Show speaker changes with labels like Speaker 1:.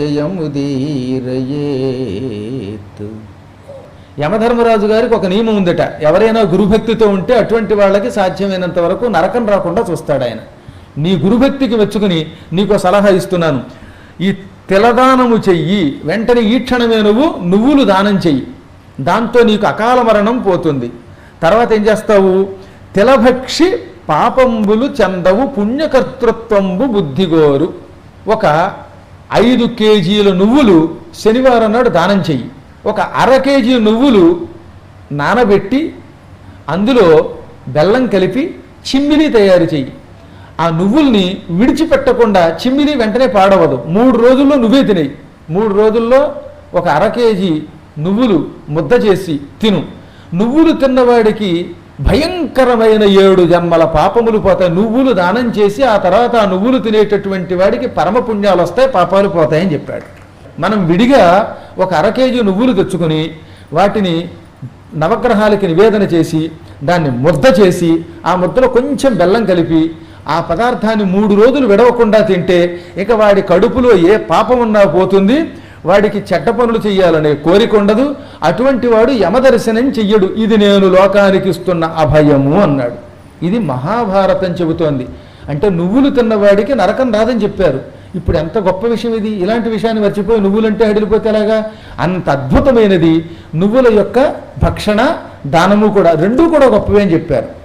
Speaker 1: జయముదీరయేత్ యమధర్మరాజు గారికి ఒక నియమం ఉందట ఎవరైనా గురుభక్తితో ఉంటే అటువంటి వాళ్ళకి సాధ్యమైనంత వరకు నరకం రాకుండా చూస్తాడు ఆయన. నీ గురుభక్తికి మెచ్చుకుని నీకు సలహా ఇస్తున్నాను. ఈ తిలదానము చెయ్యి వెంటనే ఈ క్షణమే నువ్వు నువ్వులు దానం చెయ్యి. దాంతో నీకు అకాల మరణం పోతుంది. తర్వాత ఏం చేస్తావు? తిలభక్షి పాపంబులు చందవు పుణ్యకర్తృత్వంబు బుద్ధిగోరు. ఒక ఐదు కేజీల నువ్వులు శనివారం నాడు దానం చెయ్యి. ఒక అర కేజీ నువ్వులు నానబెట్టి అందులో బెల్లం కలిపి చిమ్మిలి తయారు చెయ్యి. ఆ నువ్వుల్ని విడిచిపెట్టకుండా చిమ్మిలి వెంటనే పాడవదు. మూడు రోజుల్లో నువ్వే తినేయి. మూడు రోజుల్లో ఒక అర కేజీ నువ్వులు ముద్ద చేసి తిను. నువ్వులు తిన్నవాడికి భయంకరమైన ఏడు జన్మల పాపములు పోతాయి. నువ్వులు దానం చేసి ఆ తర్వాత ఆ నువ్వులు తినేటటువంటి వాడికి పరమ పుణ్యాలు వస్తాయి పాపాలు పోతాయని చెప్పాడు. మనం విడిగా ఒక అర కేజీ నువ్వులు తెచ్చుకొని వాటిని నవగ్రహాలకి నివేదన చేసి దాన్ని ముద్ద చేసి ఆ ముద్దలో కొంచెం బెల్లం కలిపి ఆ పదార్థాన్ని మూడు రోజులు విడవకుండా తింటే ఇక వాడి కడుపులో ఏ పాపం ఉన్నా పోతుంది వాడికి చెడ్డ పనులు చేయాలనే కోరిక ఉండదు. అటువంటి వాడు యమదర్శనం చెయ్యడు. ఇది నేను లోకానికి ఇస్తున్న అభయము అన్నాడు. ఇది మహాభారతం చెబుతోంది. అంటే నువ్వులు తిన్నవాడికి నరకం రాదని చెప్పారు. ఇప్పుడు ఎంత గొప్ప విషయం ఇది. ఇలాంటి విషయాన్ని మర్చిపోయి నువ్వులంటే హడిలిపోతే ఎలాగా? అంత అద్భుతమైనది. నువ్వుల యొక్క భక్షణ దానము కూడా రెండూ కూడా గొప్పవే అని చెప్పారు.